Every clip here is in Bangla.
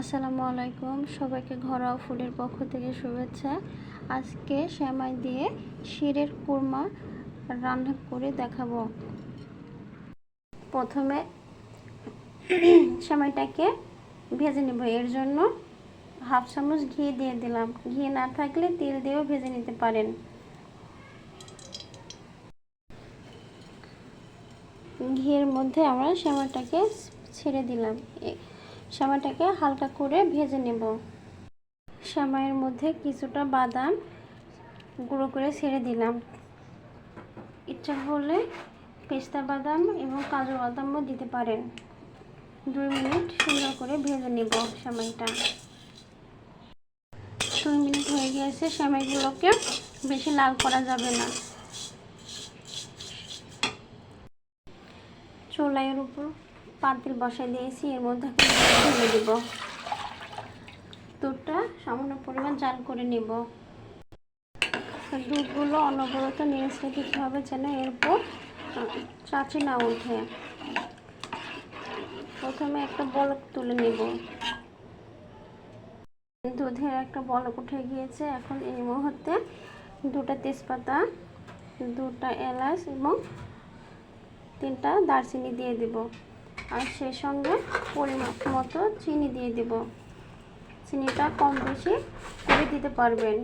আসসালামু আলাইকুম। সবাইকে ঘরোয়া ফুলের পক্ষ থেকে শুভেচ্ছা। আজকে শ্যামাই দিয়ে শিরের কুরমা রান্না করে দেখাবো। প্রথমে শ্যামাইটাকে ভেজে নেব। এর জন্য হাফ চামচ ঘি দিয়ে দিলাম। ঘি না থাকলে তেল দিয়েও ভেজে নিতে পারেন। ঘিয়ের মধ্যে আমরা সেমাইটাকে ছেড়ে দিলাম। সেমাইটাকে হালকা করে ভেজে নেব। সেমাইয়ের মধ্যে কিছুটা বাদাম গুঁড়ো করে ছেড়ে দিলাম। ইচ্ছা হলে পেস্তা বাদাম এবং কাজু বাদামও দিতে পারেন। দুই মিনিট সুন্দর করে ভেজে নেব সেমাইটা দুই মিনিট হয়ে গিয়েছে সেমাইগুলোকে বেশি লাল করা যাবে না। চুলাইয়ের উপর পাতিল বসাই দিয়েছি, এর মধ্যে ঢেলে দেব। দুধটা সামান্য পরিমাণ জাল করে নেব। দুধগুলো অনবরত নেড়ে দিতে হবে যেন এরপর চাচি না ওঠে। প্রথমে একটা বলক তুলে নেব। দুধের একটা বলক উঠে গিয়েছে, এখন এই মুহূর্তে দুটা তেজপাতা, দুটা এলাচ এবং তিনটা দারচিনি দিয়ে দেব। আর সেই সঙ্গে পরিমাণ মতো চিনি দিয়ে দেব। চিনিটা কম বেশি করে দিতে পারবেন।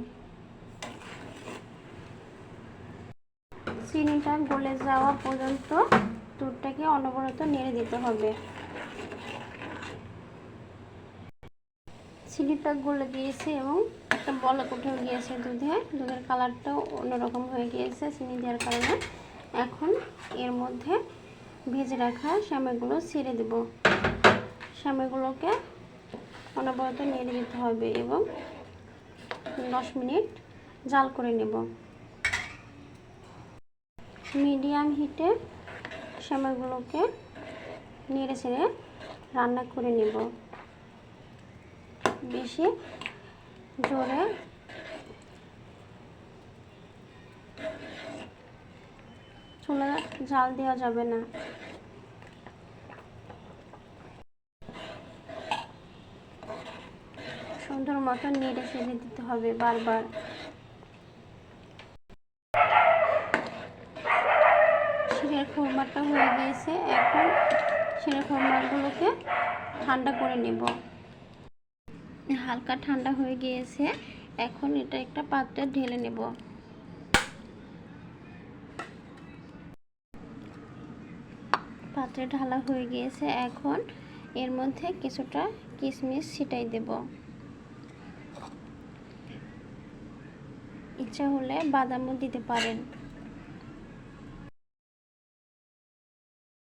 চিনিটা গলে যাওয়া পর্যন্ত দুধটাকে অনবরত নেড়ে দিতে হবে। চিনিটা গলে গিয়েছে এবং একটা বলক উঠে গিয়েছে দুধে। দুধের কালারটাও অন্যরকম হয়ে গিয়েছে চিনি দেওয়ার কারণে। এখন এর মধ্যে ভেজে রাখা সাময়গুলো ছেড়ে দেব। সাময়গুলোকে অনবরত নেড়ে দিতে হবে এবং দশ মিনিট জাল করে নেব। মিডিয়াম হিটে সাময়গুলোকে নেড়ে ছেড়ে রান্না করে নেব। বেশি জোরে চুলা জাল দেওয়া যাবে না। সুন্দর মতো নেড়ে ছেড়ে দিতে হবে বারবার। শিরের খোরমাটা হয়ে গিয়েছে, এখন শিরের খোরমাগুলোকে ঠান্ডা করে নেব। হালকা ঠান্ডা হয়ে গিয়েছে, এখন এটা একটা পাত্রে ঢেলে নেব। পাত্রে ঢালা হয়ে গিয়েছে, এখন এর মধ্যে কিছুটা কিশমিশ ছিটাই দেব। ইচ্ছা হলে বাদামও দিতে পারেন।